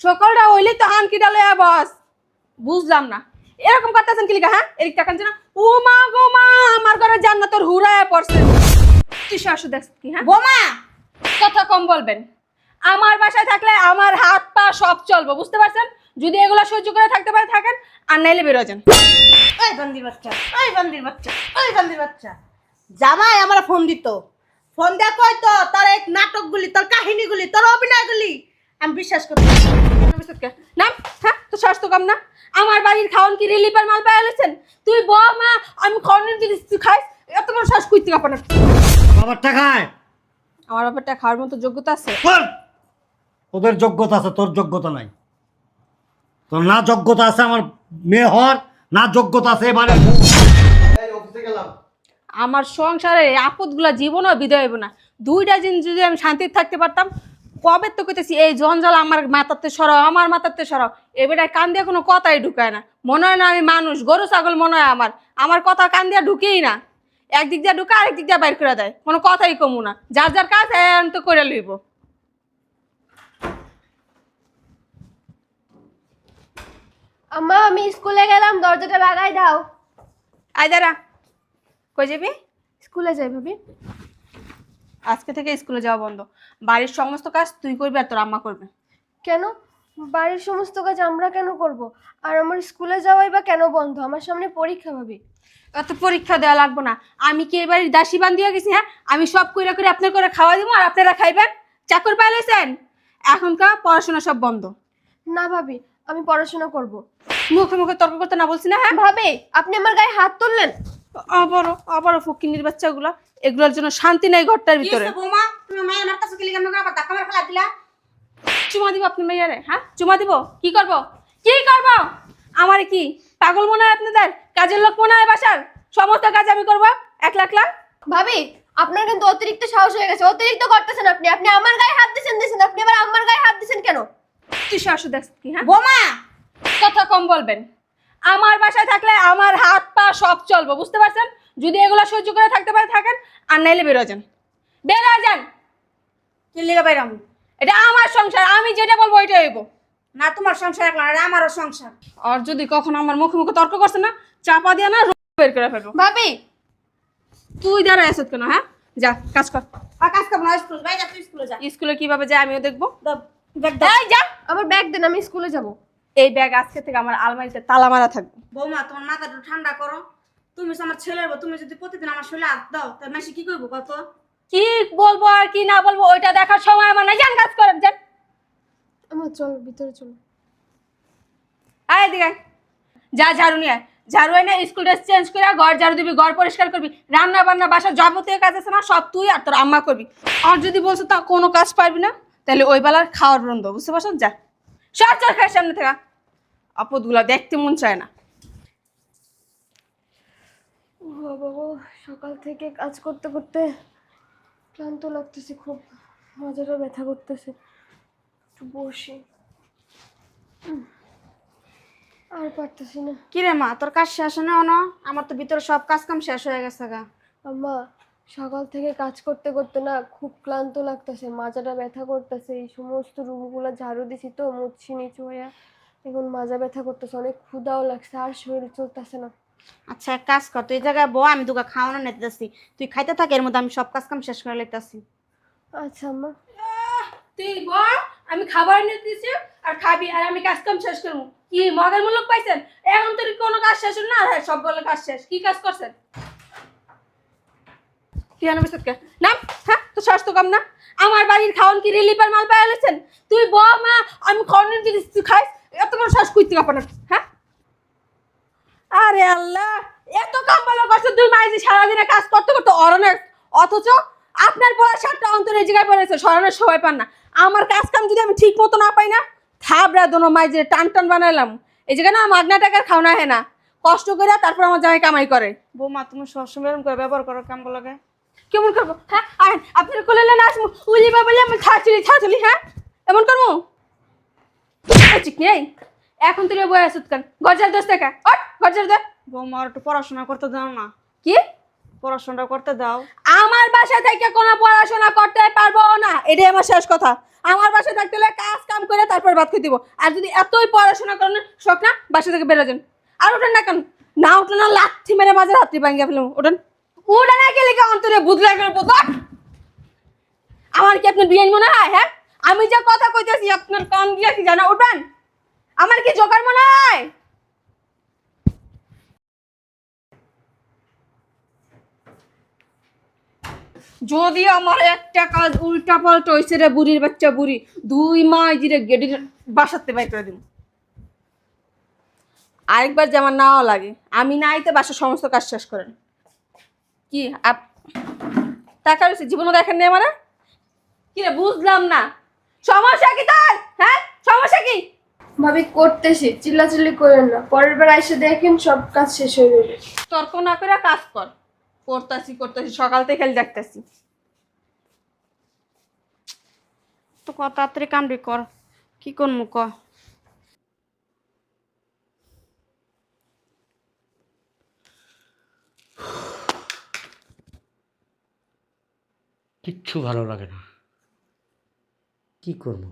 সকালটা হইলে তো হানকিটা লয়া বস। বুঝলাম না। এরকম করতেছেন কি লিখা হ্যাঁ? এদিক তাকান না ও মা গো মা আমার ঘরে জান্নাতর হুরায় পড়ছে। তুই শাশু দেখ কি হ্যাঁ? বোমা! কথা কম বলবেন। আমার বাসায় থাকলে আমার হাত পা সব চলবে বুঝতে পারছেন? যদি এগুলো সহ্য করে থাকতে পারে থাকেন আর নাইলে বেরো যান। ওই বান্দির বাচ্চা ওই বান্দির বাচ্চা ওই বান্দির বাচ্চা। জামাই আমার ফোন দিত। ফোন দেয়া কই তো তোর এই নাটকগুলি তোর কাহিনীগুলি তোর অভিনয়গুলি আমি বিশ্বাস করি হ্যাঁ তো স্বাস্থ্য কম না। আমার বাড়ির খাওয়ান কি রিলিফার মাল তুই ব মা আমি খাওয়ানোর জিনিস তুই খাইস এত বড় শ্বাস কুইতে কাপড় বাবার টাকায় আমার ব্যাপারটা খাওয়ার মতো যোগ্যতা আছে? ওদের যোগ্যতা আছে তোর যোগ্যতা নাই। তোর না যোগ্যতা আছে আমার মেয়ে হওয়ার না যোগ্যতা আছে এবারে আমার আপদগুলা জীবনও বিদায় হইব না। দুইটা দিন যদি আমি শান্তিতে থাকতে পারতাম কবে তো কইতেছি এই জঞ্জাল আমার মাথাতে সরাও আমার মাথাতে সরাও। এবারে কান দিয়ে কোনো কথাই ঢুকায় না। মনে হয় না আমি মানুষ গরু ছাগল মনে হয় আমার। আমার কথা কান দিয়ে ঢুকেই না। একদিক দিয়ে ঢুকে আরেক দিক দিয়ে বাইর করে দেয়। কোনো কথাই কমু না। যার যার কাজ এখন তো করে লইব। আম্মা আমি স্কুলে গেলাম দরজাটা লাগাই দাও। আয় দাঁড়া। কই যাবি? স্কুলে যাই ভাবি। আজকে থেকে স্কুলে যাওয়া বন্ধ। বাড়ির সমস্ত কাজ তুই করবি আর তোর আম্মা করবে। কেন? বাড়ির সমস্ত কাজ আমরা কেন করব? আর আমার স্কুলে যাওয়াই বা কেন বন্ধ? আমার সামনে পরীক্ষা হবে। অত পরীক্ষা দেওয়া লাগবে না। আমি কি এবার দাসী বান্ধিয়া গেছি হ্যাঁ? আমি সব কইরা করে আপনার করে খাওয়া দিব আর আপনারা খাইবেন? চাকর পাইলেছেন এখনকার পড়াশোনা সব বন্ধ। না ভাবি আমি পড়াশোনা করব। মুখে মুখে তর্ক করতে না বলছি না হ্যাঁ? ভাবি আপনি আমার গায়ে হাত তুললেন? আবারও আবারও ফকিনির বাচ্চাগুলা এগুলোর জন্য শান্তি নাই ঘরটার ভিতরে। বোমা? তুমি আমার কাছে গেলি কেন আবার ধাক্কা মার খেলা দিলা? চুমা দিব আপনি মেয়ারে হ্যাঁ? চুমা দিব? কি করব? কি করব? আমার কি পাগল মনে হয় আপনাদের? কাজের লোক মনে হয় বাসার? সমস্ত কাজ আমি করব? এক লাখ লাখ ভাবি আপনার কিন্তু অতিরিক্ত সাহস হয়ে গেছে। অতিরিক্ত করতেছেন আপনি। আপনি আমার গায়ে হাত দিছেন দিছেন। আপনি আবার আমার গায়ে হাত দিছেন কেন? কি শাশু দেখ কি হ্যাঁ? বোমা! কথা কম বলবেন। আমার বাসায় থাকলে আমার হাত পা সব চলবে বুঝতে পারছেন? যদি এগুলো সহ্য করে থাকতে পারে থাকেন আর নাইলে বেরো যান। বেরো যান! কি লিগা বাইরাম এটা আমার সংসার আমি যেটা বলব ওইটা হইব। না তোমার সংসার একলা না আমারও সংসার। আর যদি কখনো আমার মুখে মুখে তর্ক করছে না চাপা দিয়ে না বের করে ফেলব। ভাবি! তুই দাঁড়া আসত কেন হ্যাঁ? যা কাজ কর। আর কাজ করব না স্কুল ভাই যা তুই স্কুলে যা। স্কুলে কীভাবে যায় আমিও দেখব। দাও, ব্যাগ দাও। এই যা! আমার ব্যাগ দেন আমি স্কুলে যাব। এই ব্যাগ আজকে থেকে আমার আলমারিতে তালা মারা থাকবে। বৌমা তোমার মাথাটা ঠান্ডা করো। তুমি তো আমার ছেলের বউ, তুমি যদি প্রতিদিন আমার শরীরে হাত দাও তাহলে মাসি কি করব কত কি বলব আর কি না বলব ওইটা দেখার সময় আমার নাই যান কাজ করেন যান আমার চলো ভিতরে চলো। আয় এদিকে আয়। যা ঝাড়ু নিয়ে আয়। ঝাড়ু এনে স্কুল ড্রেস চেঞ্জ করে ঘর ঝাড়ু দিবি ঘর পরিষ্কার করবি রান্না বান্না বাসা যাবতীয় কাজ আছে না সব তুই আর তোর আম্মা করবি। আর যদি বলছো তা কোনো কাজ পারবি না তাহলে ওই বেলার খাওয়ার বন্ধ বুঝতে পারছেন যা। সব চল খায় সামনে থেকে আপদগুলা দেখতে মন চায় না। বাবা সকাল থেকে কাজ করতে করতে ক্লান্ত লাগতেছে খুব। মাজাটা ব্যথা করতেছে। একটু বসি। আর পারতেছি না। কিরে মা তোর কাজ শেষ না না আমার তো ভিতরে সব কাজ কাম শেষ হয়ে গেছে গা। আম্মা সকাল থেকে কাজ করতে করতে না খুব ক্লান্ত লাগতেছে। মাজাটা ব্যথা করতেছে। এই সমস্ত রুমগুলো ঝাড়ু দিছি তো মুচ্ছি নিচু হইয়া। এখন মাজা ব্যথা করতেছে অনেক ক্ষুদাও লাগছে আর শরীর চলতেছে না। আচ্ছা এক কাজ কর তুই এই জায়গায় বউ আমি তোকে খাওয়ানো নিতেছি তুই খাইতে থাক এর মধ্যে আমি সব কাজ কাম শেষ করে লইতেছি। আচ্ছা আম্মা তুই বল আমি খাবার এনে দিয়েছি আর খাবি আর আমি কাজ কাম শেষ করব। কি মগের মূলক পাইছেন? এখন তোর কোনো কাজ শেষ হলো না? আর হ্যাঁ, সব বলে কাজ শেষ। কি কাজ করছেন? কি আনা বিস্কুট কে নাম হ্যাঁ তো স্বাস্থ্য কম না। আমার বাড়ির খাওয়ান কি রিলিফার মাল পাই আলেছেন তুই ব মা আমি খাওয়ানোর জিনিস তুই খাইস এত বড় শ্বাস কুইতে কাপড় হ্যাঁ? আরে আল্লাহ এত কাম ভালো করছে দুই মাইজি সারাদিনে কাজ করতে করতে অরণের অথচ আপনার পড়া সাতটা অন্তর জায়গায় পড়েছে সরানোর সময় পান না। আমার কাজ কাম যদি আমি ঠিক মতো না পাই না থাবরা দোনো মাইজে টান টান বানাইলাম। এই জায়গায় না মাগনা টাকার খাওনা হয় না। কষ্ট করে তারপর আমার জামাই কামাই করে। বৌমা তুমি সবসময় এরকম করে ব্যবহার করো কাম বলাকে কেমন করব? হ্যাঁ আর আপনার কোলে না আসব উলি বাবলি আমি ছাড়ছিলি ছাড়ছিলি হ্যাঁ? এমন করব? ঠিক নেই এখন তুই বই আসুত কেন? গজার দোষ দেখা। ওট গজার দে বৌমা আর একটু পড়াশোনা করতে দাও না। কি? পড়াশোনা করতে দাও। আমার বাসা থেকে কোনো পড়াশোনা করতে পারব না। এটাই আমার শেষ কথা। আমার বাসায় থাকতে হলে কাজ কাম করে তারপর ভাত খেতে দিব। আর যদি এতই পড়াশোনা করেন শখ না বাসা থেকে বেরো যান। আর ওঠেন না কেন? না উঠলে না লাথি মেরে মাঝে রাত্রি ভাঙ্গিয়ে ফেলাম ওঠেন। উঠে না গেলে কি অন্তরে বুঝলে বুঝল আমার কি আপনার বিয়ে মনে হয় হ্যাঁ? আমি যা কথা কইতেছি আপনার কান দিয়ে কি জানা? উঠবেন? আমার কি জোকার মনে হয়? যদি আমার একটা কাজ উল্টা পাল্টা হয়েছে রে বুড়ির বাচ্চা বুড়ি, দুই মাস জিরে গেডির বাসাতে বাই করে দিব আরেকবার যে আমার নাও লাগে। আমি নাইতে বাসার সমস্ত কাজ শেষ করেন। কি টাকা রয়েছে, জীবনও দেখেন নেই মানে কি রে, বুঝলাম না। সমস্যা কি তার? হ্যাঁ? সমস্যা কি? ভাবি করতেছি চিল্লাচিল্লি করেন না। পরের বার এসে দেখেন সব কাজ শেষ হয়ে যাবে। তর্ক না করে কাজ কর। করতাছি করতাছি সকাল থেকে খালি দেখতাছি। তো ক তাড়াতাড়ি কামড়ি কর। কি করব ক? কিচ্ছু ভালো লাগে না। কি করব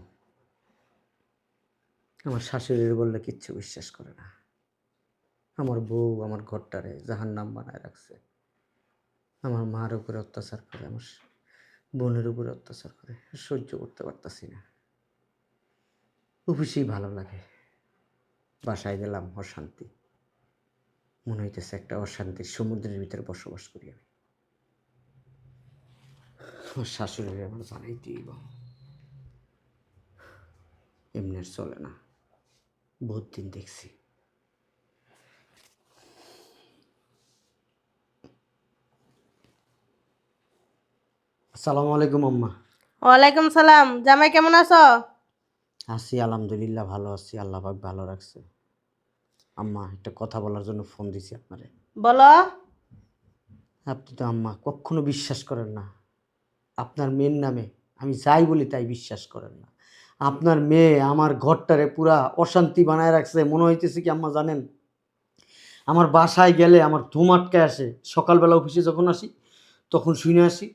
আমার শাশুড়ির বললে কিচ্ছু বিশ্বাস করে না। আমার বউ আমার ঘরটারে জাহান নাম বানায় রাখছে। আমার মার উপরে অত্যাচার করে, আমার বোনের উপরে অত্যাচার করে, সহ্য করতে পারতাছি না। অফিসেই ভালো লাগে। বাসায় গেলাম অশান্তি। মনে হইতেছে একটা অশান্তির সমুদ্রের ভিতরে বসবাস করি আমি। আমার শাশুড়ি আমার জানাইতেই এমনি চলে না। বহুত দিন দেখছি। আসসালামু আলাইকুম আম্মা। ওয়ালাইকুম সালাম। জামাই কেমন আছো? আছি আলহামদুলিল্লাহ ভালো আছি। আল্লাহ পাক ভালো রাখছে। আম্মা একটা কথা বলার জন্য ফোন দিছি আপনারে। বলো। আপনি তো আম্মা কখনো বিশ্বাস করেন না। আপনার মেয়ের নামে। আমি যাই বলি তাই বিশ্বাস করেন না। আপনার মেয়ে আমার ঘরটারে পুরা অশান্তি বানায় রাখছে, মনে হইতেছে কি আম্মা জানেন? আমার বাসায় গেলে আমার ধুম আটকে আসে। সকালবেলা অফিসে যখন আসি, তখন শুনে আসি।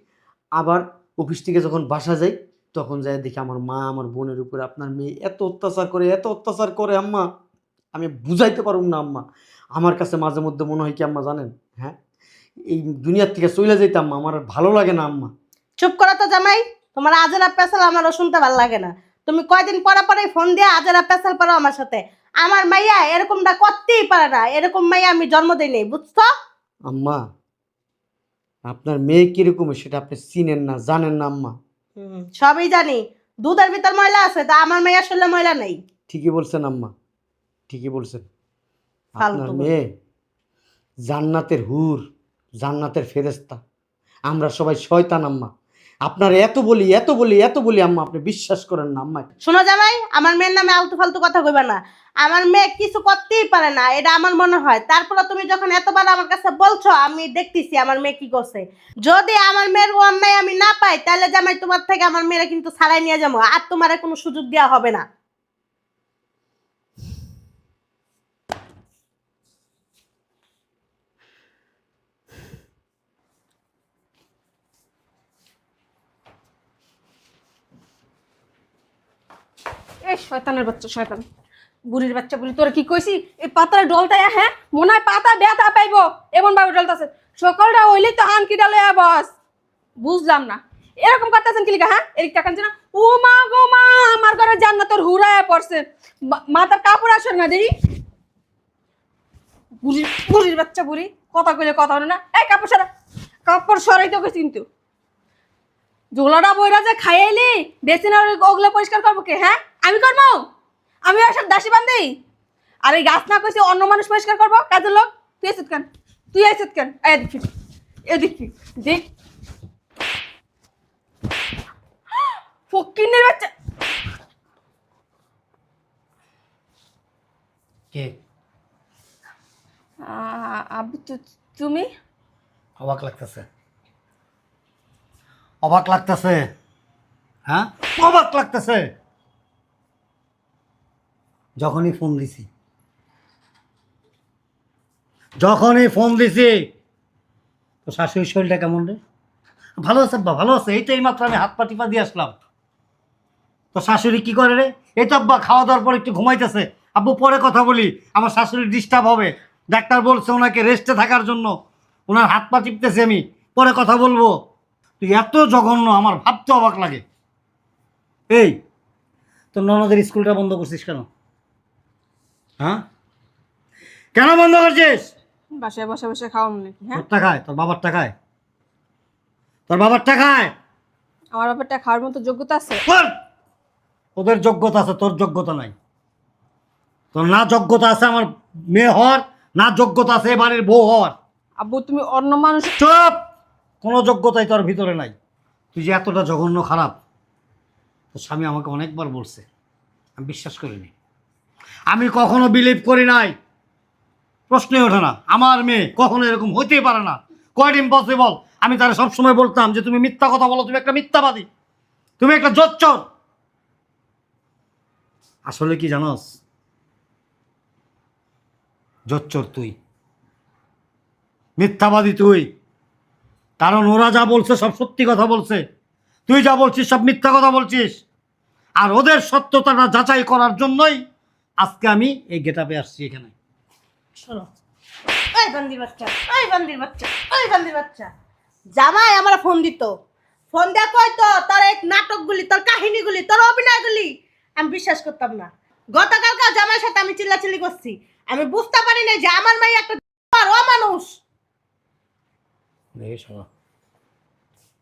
আবার অফিস থেকে যখন বাসা যাই, তখন যাই দেখি আমার মা, আমার বোনের উপরে, আপনার মেয়ে এত অত্যাচার করে, এত অত্যাচার করে আম্মা। আমি বুঝাইতে পারুম না আম্মা। আমার কাছে মাঝে মধ্যে মনে হয় কি আম্মা জানেন? হ্যাঁ? এই দুনিয়ার থেকে চলে যেতাম আমার আর ভালো লাগে না আম্মা। চুপ করা তো জামাই, তোমার আজেরা পেশাল আমারও শুনতে ভালো লাগে না। তুমি কয়দিন পরে পরে ফোন দিয়ে আজেরা পেশাল পারো আমার সাথে। আমার মাইয়া এরকমটা করতেই পারে না। এরকম মাইয়া আমি জন্ম দিই নেই বুঝছ? আম্মা আপনার মেয়ে কীরকম সেটা আপনি চিনেন না জানেন না আম্মা। হুম, সবই জানি। দুধের ভিতর ময়লা আছে তা আমার মাইয়া শুনলে ময়লা নেই। ঠিকই বলছেন আম্মা ঠিকই বলছেন। ফালতু আপনার বলে। মেয়ে জান্নাতের হুর জান্নাতের ফেরেস্তা আমরা সবাই শয়তান আম্মা। আপনার এত বলি এত বলি এত বলি, আম্মা, আপনি বিশ্বাস করেন না আম্মা শোনো জামাই, আমার মেয়ের নামে আলতু ফালতু কথা কইবা না। আমার মেয়ে কিছু করতেই পারে না, এটা আমার মনে হয়। তারপর তুমি যখন এতবার আমার কাছে বলছো, আমি দেখতেছি আমার মেয়ে কি করছে। যদি আমার মেয়ের অন্যায় আমি না পাই, তাহলে জামাই তোমার থেকে আমার মেয়েরা কিন্তু ছাড়াই নিয়ে যাব, আর তোমার কোনো সুযোগ দেওয়া হবে না। এই শয়তানের বাচ্চা, শয়তান। বুড়ির বাচ্চা বুড়ি, তোরা কি কইছি? এই পাতার ডলটায় হ্যাঁ? মনে হয় পাতা ব্যথা পাইবো। এমন ভাবে ডলতাছে। সকালটা হইলেই তো হান কি ডালে বস। বুঝলাম না। এরকম করতেছেন কি লিখা হ্যাঁ? এদিক তাকান না। ও মা গো মা, আমার ঘরে জান্নাতর হুরায় পড়ছে। মাথার কাপড় আসে না, দেখি। বুড়ির বুড়ির বাচ্চা বুড়ি, কথা কইলে কথা হলো না। এই কাপড় সরা। কাপড় সরাই তোকে কিন্তু। ঝোলাটা বইরা যে খাইয়াইলি, বেসিন ওগুলো পরিষ্কার করব কে হ্যাঁ? আমি করব? আমি ওসব দাসী বান্ধি আর এই গাছ না কইছে অন্য মানুষ পরিষ্কার করব? কাজের লোক? তুই এসেত কেন? তুই এসেত কেন? এদিক ফির। দেখ। ফকিনের বাচ্চা। কে? আবু তুমি? অবাক লাগতেছে। অবাক লাগতেছে। হ্যাঁ? অবাক লাগতেছে। যখনই ফোন দিছি। যখনই ফোন দিছি। তো শাশুড়ির শরীরটা কেমন রে? ভালো আছে বা ভালো আছে। এই এইটাই মাত্র আমি হাত পা টিপা দিয়ে আসলাম। তো শাশুড়ি কি করে রে? এই তো আব্বা, খাওয়া দাওয়ার পর একটু ঘুমাইতেছে। আব্বু, পরে কথা বলি। আমার শাশুড়ি ডিস্টার্ব হবে। ডাক্তার বলছে ওনাকে রেস্টে থাকার জন্য। ওনার হাত পা টিপতেছি আমি। পরে কথা বলব। তুই এত জঘন্য, আমার ভাবতে অবাক লাগে। এই, তোর ননদের স্কুলটা বন্ধ করছিস কেন? হ্যাঁ? কেন বন্ধ করছিস? বাসায় বসে বসে খাওয়ানো নাকি হ্যাঁ? খায় তোর বাবার খায়। তোর বাবার খায়? আমার ব্যাপারটা খাওয়ার মতো যোগ্যতা আছে। ওদের যোগ্যতা আছে তোর যোগ্যতা নাই। তোর না যোগ্যতা আছে আমার মেয়ে হওয়ার না যোগ্যতা আছে এ বাড়ির বউ হওয়ার। আব্বু তুমি অন্য মানুষ চুপ! কোনো যোগ্যতাই তোর ভিতরে নাই। তুই যে এতটা জঘন্য খারাপ তোর স্বামী আমাকে অনেকবার বলছে। আমি বিশ্বাস করিনি। আমি কখনো বিলিভ করি নাই। প্রশ্নই ওঠে না। আমার মেয়ে কখনো এরকম হইতেই পারে না। কোয়াইট ইম্পসিবল আমি তারা সবসময় বলতাম যে, তুমি মিথ্যা কথা বলো, তুমি একটা মিথ্যাবাদী। তুমি একটা জোচ্চর। আসলে কি জানোস? জোচ্চর তুই। মিথ্যাবাদী তুই। কারণ ওরা যা বলছে সব সত্যি কথা বলছে। তুই যা বলছিস সব মিথ্যা কথা বলছিস। আর ওদের সত্যতাটা যাচাই করার জন্যই আজকে আমি এই গেটাপে আসছি এখানে। শোনো। ওই বান্দির বাচ্চা ওই বান্দির বাচ্চা ওই বান্দির বাচ্চা। জামাই আমার ফোন দিত। ফোন দেয়া কই তো তোর এই নাটকগুলি তোর কাহিনীগুলি তোর অভিনয়গুলি। আমি বিশ্বাস করতাম না। গতকালকে জামাইয়ের সাথে আমি চিল্লাচিল্লি করছি। আমি বুঝতে পারি না যে আমার মেয়ে একটা ও মানুষ।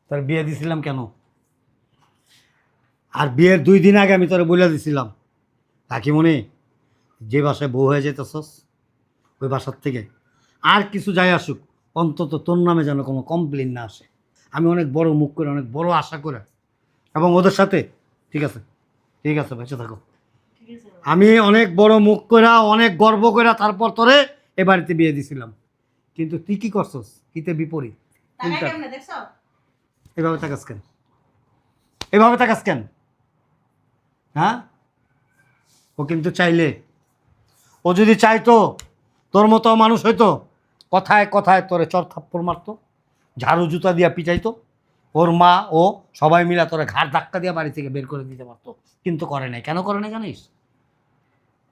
তোর বিয়ে দিছিলাম কেন? আর বিয়ের দুই দিন আগে আমি তোরে বলে দিছিলাম। কাকিমণি যে বাসায় বউ হয়ে যেতেছস ওই বাসার থেকে আর কিছু যাই আসুক অন্তত তোর নামে যেন কোনো কমপ্লেন না আসে। আমি অনেক বড় মুখ করে অনেক বড় আশা করে। এবং ওদের সাথে ঠিক আছে? ঠিক আছে বেঁচে থাকো। আমি অনেক বড় মুখ করে অনেক গর্ব করে তারপর তোরে এ বাড়িতে বিয়ে দিছিলাম। কিন্তু তুই কি করছস? কিতে বিপরীত। এভাবে তাকাস কেন? এভাবে তাকাস কেন? হ্যাঁ? ও কিন্তু চাইলে ও যদি চাইতো, তোর মতো মানুষ হইতো, কথায় কথায় তোরে চর থাপ্পড় মারতো, ঝাড়ু জুতা দিয়া পিচাইতো ওর মা ও সবাই মিলা তোরে ঘাড় ধাক্কা দিয়ে বাড়ি থেকে বের করে দিতে পারতো। কিন্তু করে নাই। কেন করে নাই জানিস?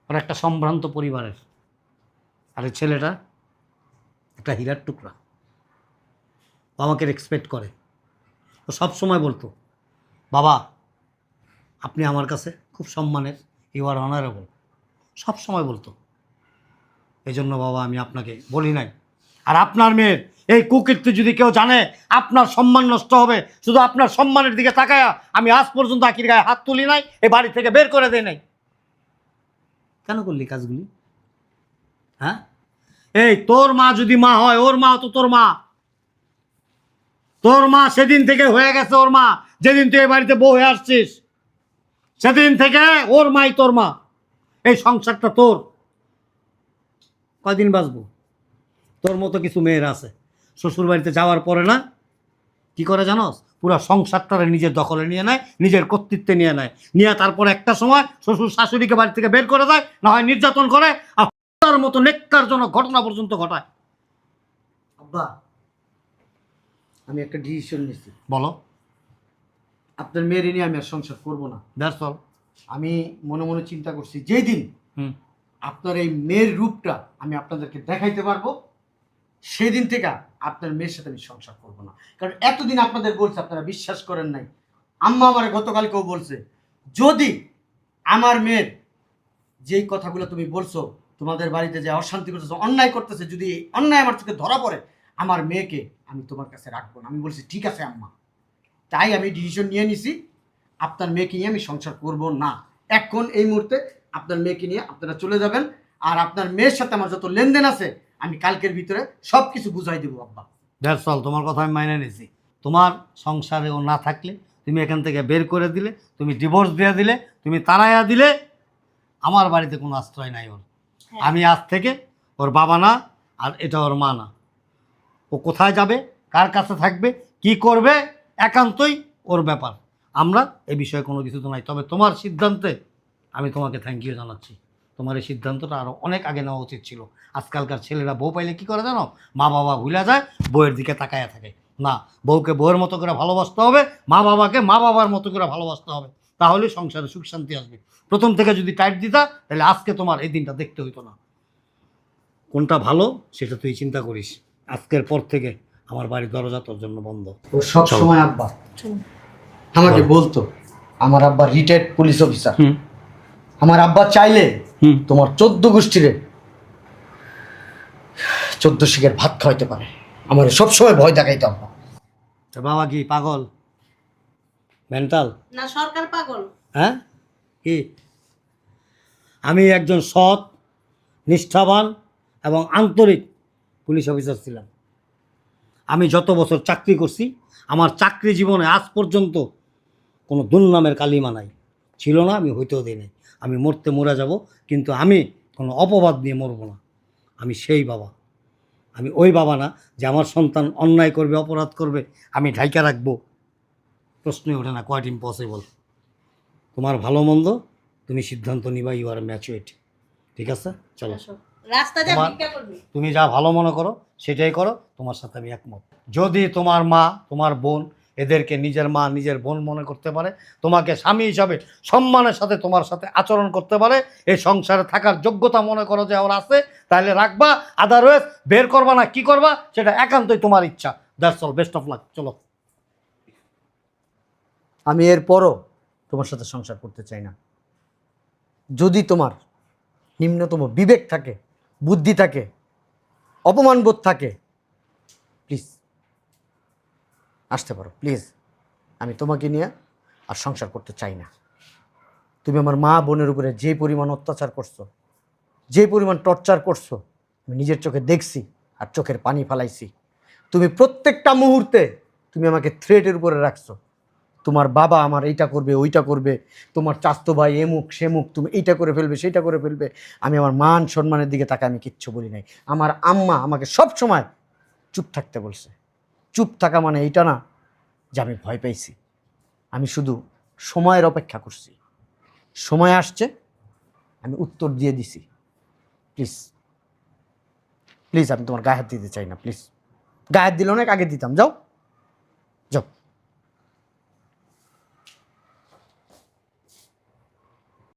ওর একটা সম্ভ্রান্ত পরিবারের। আর ছেলেটা একটা হীরার টুকরা। ও আমাকে রেসপেক্ট করে। ও সব সময় বলতো, বাবা, আপনি আমার কাছে খুব সম্মানের ইউ আর অনারেবল সব সময় বলতো। এই জন্য বাবা আমি আপনাকে বলি নাই। আর আপনার মেয়ের এই কুকীর্তি যদি কেউ জানে, আপনার সম্মান নষ্ট হবে। শুধু আপনার সম্মানের দিকে তাকায়া আমি আজ পর্যন্ত আকির গায়ে হাত তুলি নাই এই বাড়ি থেকে বের করে দেয় নাই। কেন করলি কাজগুলি? হ্যাঁ? এই তোর মা যদি মা হয়, ওর মা তো তোর মা। তোর মা সেদিন থেকে হয়ে গেছে ওর মা। যেদিন তুই এই বাড়িতে বউ হয়ে আসছিস, সেদিন থেকে ওর মাই তোর মা। এই সংসারটা তোর। কয়দিন বাঁচবো? তোর মতো কিছু মেয়ের আছে। শ্বশুর বাড়িতে যাওয়ার পরে না কি করে জানোস? পুরো সংসারটারে নিজের দখলে নিয়ে নেয় নিজের কর্তৃত্বে নিয়ে নেয়। নিয়ে তারপর একটা সময় শ্বশুর শাশুড়িকে বাড়ি থেকে বের করে দেয় না হয় নির্যাতন করে আর তার মতো নেককারজনক ঘটনা পর্যন্ত ঘটায়। আব্বা আমি একটা ডিসিশন নিয়েছি বলো। আপনার মেয়ের নিয়ে আমি আর সংসার করব না। দ্যাটস অল আমি মনে মনে চিন্তা করছি যেই দিন হুম। আপনার এই মেয়ের রূপটা আমি আপনাদেরকে দেখাইতে পারব সেদিন থেকে আপনার মেয়ের সাথে আমি সংসার করব না। কারণ এতদিন আপনাদের বলছে আপনারা বিশ্বাস করেন নাই। আম্মা আমার গতকালকেও বলছে যদি আমার মেয়ের যেই কথাগুলো তুমি বলছো তোমাদের বাড়িতে যে অশান্তি করতেছে অন্যায় করতেছে যদি অন্যায় আমার চোখে ধরা পড়ে আমার মেয়েকে আমি তোমার কাছে রাখব না। আমি বলছি ঠিক আছে আম্মা। তাই আমি ডিসিশন নিয়ে নিছি। আপনার মেয়েকে নিয়ে আমি সংসার করব না। এখন এই মুহূর্তে আপনার মেয়েকে নিয়ে আপনারা চলে যাবেন আর আপনার মেয়ের সাথে আমার যত লেনদেন আছে আমি কালকের ভিতরে সব কিছু বুঝাই দেবো আব্বা। দ্যাটস অল তোমার কথা আমি মাইনে নিয়েছি। তোমার সংসারে ও না থাকলে তুমি এখান থেকে বের করে দিলে তুমি ডিভোর্স দিয়ে দিলে তুমি তাড়াইয়া দিলে আমার বাড়িতে কোনো আশ্রয় নাই ওর। আমি আজ থেকে ওর বাবা না আর এটা ওর মা না। ও কোথায় যাবে কার কাছে থাকবে কি করবে একান্তই ওর ব্যাপার। আমরা এ বিষয়ে কোনো কিছু তো নাই। তবে তোমার সিদ্ধান্তে আমি তোমাকে থ্যাংক ইউ জানাচ্ছি। তোমার এই সিদ্ধান্তটা আরও অনেক আগে নেওয়া উচিত ছিল। আজকালকার ছেলেরা বউ পাইলে কি করে জানো? মা বাবা ভুলে যায় বউয়ের দিকে তাকায়া থাকে। না বউকে বউয়ের মতো করে ভালোবাসতে হবে মা বাবাকে মা বাবার মতো করে ভালোবাসতে হবে। তাহলে সংসারে সুখ শান্তি আসবে। প্রথম থেকে যদি টাইট দিতা তাহলে আজকে তোমার এই দিনটা দেখতে হইতো না। কোনটা ভালো সেটা তুই চিন্তা করিস। আজকের পর থেকে আমার বাড়ির দরজা তোর জন্য বন্ধ। সব সময় আব্বা। আমাকে বলতো আমার আব্বা রিটায়ার্ড পুলিশ অফিসার আমার আব্বা চাইলে হুম। তোমার চোদ্দ গোষ্ঠীরে চোদ্দ শিখের ভাত খাওয়াইতে পারে। আমার সবসময় ভয় দেখাইতো আব্বা। তোর বাবা কি পাগল? মেন্টাল? না সরকার পাগল। হ্যাঁ? কি? আমি একজন সৎ নিষ্ঠাবান এবং আন্তরিক পুলিশ অফিসার ছিলাম। আমি যত বছর চাকরি করছি আমার চাকরি জীবনে আজ পর্যন্ত কোনো দুর্নামের কালিমা নাই। ছিল না আমি হইতেও দিই নাই। আমি মরতে মরে যাব কিন্তু আমি কোনো অপবাদ নিয়ে মরবো না। আমি সেই বাবা। আমি ওই বাবা না যে আমার সন্তান অন্যায় করবে অপরাধ করবে আমি ঢাইকা রাখব। প্রশ্নই ওঠে না কোয়াইট ইম্পসিবল তোমার ভালো মন্দ তুমি সিদ্ধান্ত নিবা ইউ আর ম্যাচুয়েট ঠিক আছে? চলো। তুমি যা ভালো মনে করো সেটাই করো তোমার সাথে আমি একমত। যদি তোমার মা তোমার বোন এদেরকে নিজের মা, নিজের বোন মনে করতে পারে। তোমাকে স্বামী হিসাবে সম্মানের সাথে তোমার সাথে আচরণ করতে পারে। এই সংসারে থাকার যোগ্যতা মনে করো যে ওর আছে তাহলে রাখবা। আদারওয়াইজ বের করবা না, কি করবা? সেটা একান্তই তোমার ইচ্ছা। That's all best of luck চলো। আমি এরপরও তোমার সাথে সংসার করতে চাই না। যদি তোমার নিম্নতম বিবেক থাকে, বুদ্ধি থাকে, অপমানবোধ থাকে প্লিজ আসতে পারো প্লিজ আমি তোমাকে নিয়ে আর সংসার করতে চাই না। তুমি আমার মা বোনের উপরে যে পরিমাণ অত্যাচার করছ, যে পরিমাণ টর্চার করছ, আমি নিজের চোখে দেখছি আর চোখের পানি ফালাইছি। তুমি প্রত্যেকটা মুহূর্তে তুমি আমাকে থ্রেটের উপরে রাখছো। তোমার বাবা আমার এইটা করবে, ওইটা করবে। তোমার চাস্তো ভাই এমুক, সেমুক, তুমি এইটা করে ফেলবে, সেইটা করে ফেলবে। আমি আমার মান সম্মানের দিকে তাকে আমি কিচ্ছু বলি নাই। আমার আম্মা আমাকে সব সময় চুপ থাকতে বলছে। চুপ থাকা মানে এইটা না যে আমি ভয় পাইছি। আমি শুধু সময়ের অপেক্ষা করছি। সময় আসছে, আমি উত্তর দিয়ে দিছি। প্লিজ প্লিজ আমি তোমার গায়ে হাত দিতে চাই না, প্লিজ। গায়ে হাত দিলে অনেক আগে দিতাম, যাও। যাও।